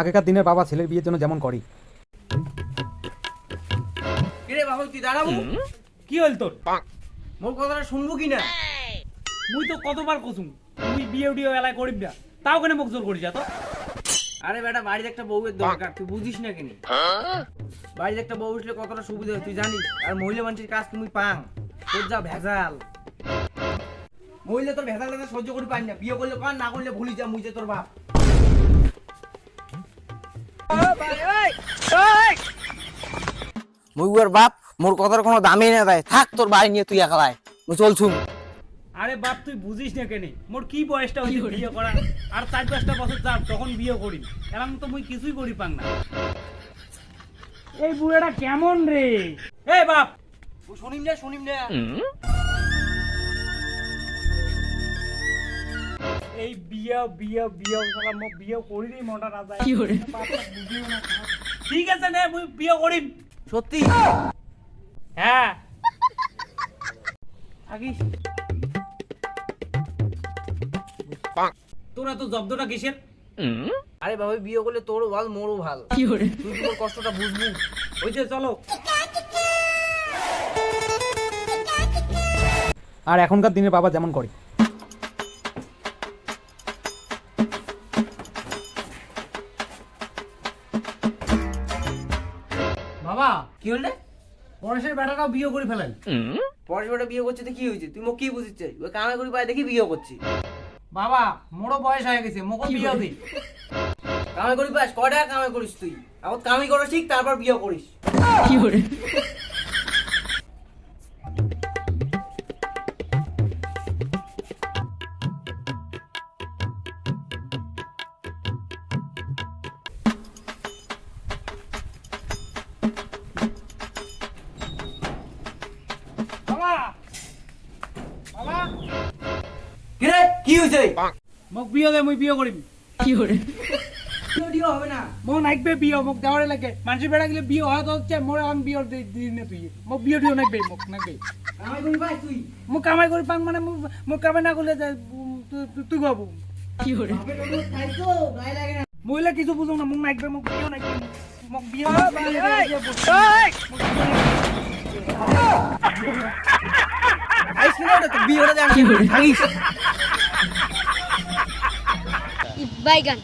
আগেকার দিনের বাবা ছেলের বিয়ের জন্য যেমন করে। কিরে বাবা তুই দাঁড়াবো কি হল তোর? মোর কথাটা শুনব কি না মুই তো কতবার কসুম মুই বিয়ে উডিও এলাকায় করিব না। তাও কেন মোক জোর করি যা তো আরে বেটা বাড়িতে একটা বউয়ের দরকার তুই বুঝিস না কেন। বাড়িতে একটা বউ উঠলে কতটা সুবিধা হয় তুই জানিস? আর মহিলা মানুষের কাজ তুমি পাং। তোর যা ভেজাল। মহিলা তোর ভেজাল সহ্য করি পাই না। বিয়ে করলে কান না করলে ভুলি যা মুই যে তোর বাপ। মুইগুয়ার বাপ মোর কথার কোনো দামই না দেয় থাক তোর বাড়ি নিয়ে তুই একলাই মুই চলছুম আরে বাপ তুই বুঝিস না কেন? মোর কি বয়সটা হয়েছে বিয়ে করা আর চার পাঁচটা বছর যাক তখন বিয়ে করি। এরকম তো মুই কিছুই করি পাং না। এই বুড়াটা কেমন রে? এ বাপ! শুনিম না শুনিম না। এই বিয়ে বিয়ে বিয়ে শালা মই বিয়ে করিনি মনটা না যায় বাপটা বুঝিও ঠিক আছে নে মুই বিয়ে করিম সত্যি? হ্যাঁ থাকিস তোরা তো জব্দটা কিসের আরে বাবা বিয়ে করলে তোরও ভালো মোরও ভালো। তুই তোর কষ্টটা বুঝবি ওই যে চলো। আর এখনকার দিনের বাবা যেমন করে। কি হলে? পরেশের বেটাটাও বিয়ে করে ফেলেন। পড়াশোনাটা বিয়ে করছে তো কি হয়েছে? তুই মোক কি বুঝিস ওই কামাই করি পায় দেখি বিয়ে করছি। বাবা মোড়ো বয়স হয়ে গেছে মোক বিয়ে হবে কামাই করি পাস কয় টাকা কামাই করিস তুই? এখন কামাই করা শিখ তারপর বিয়ে করিস। কি বাবা কিরে কি হয়েছে মোক বিয়ে দে মুই বিয়ে করিম বিয়ে হবে না। মোক নাইকবে বিয়ে মোক দেওয়ারে লাগে। মানুষের বেড়া গেলে বিয়ে হয় তো হচ্ছে মোরে এখন বিয়ে দিই নে তুই। মোক বিয়ে দিও নাইকবে মোক নাইকবে। কামাই করি পাই তুই। মোক কামাই কৰি পাং মানে মোক মোক কামাই না উম, তুই- ভাবো লাগে না। মহিলা কিছু বুঝো না মোক নাইকবে মোক বিয়ে নাইকবে মোক বিয়ে বিয়েটা জানি থাকিস বাইগান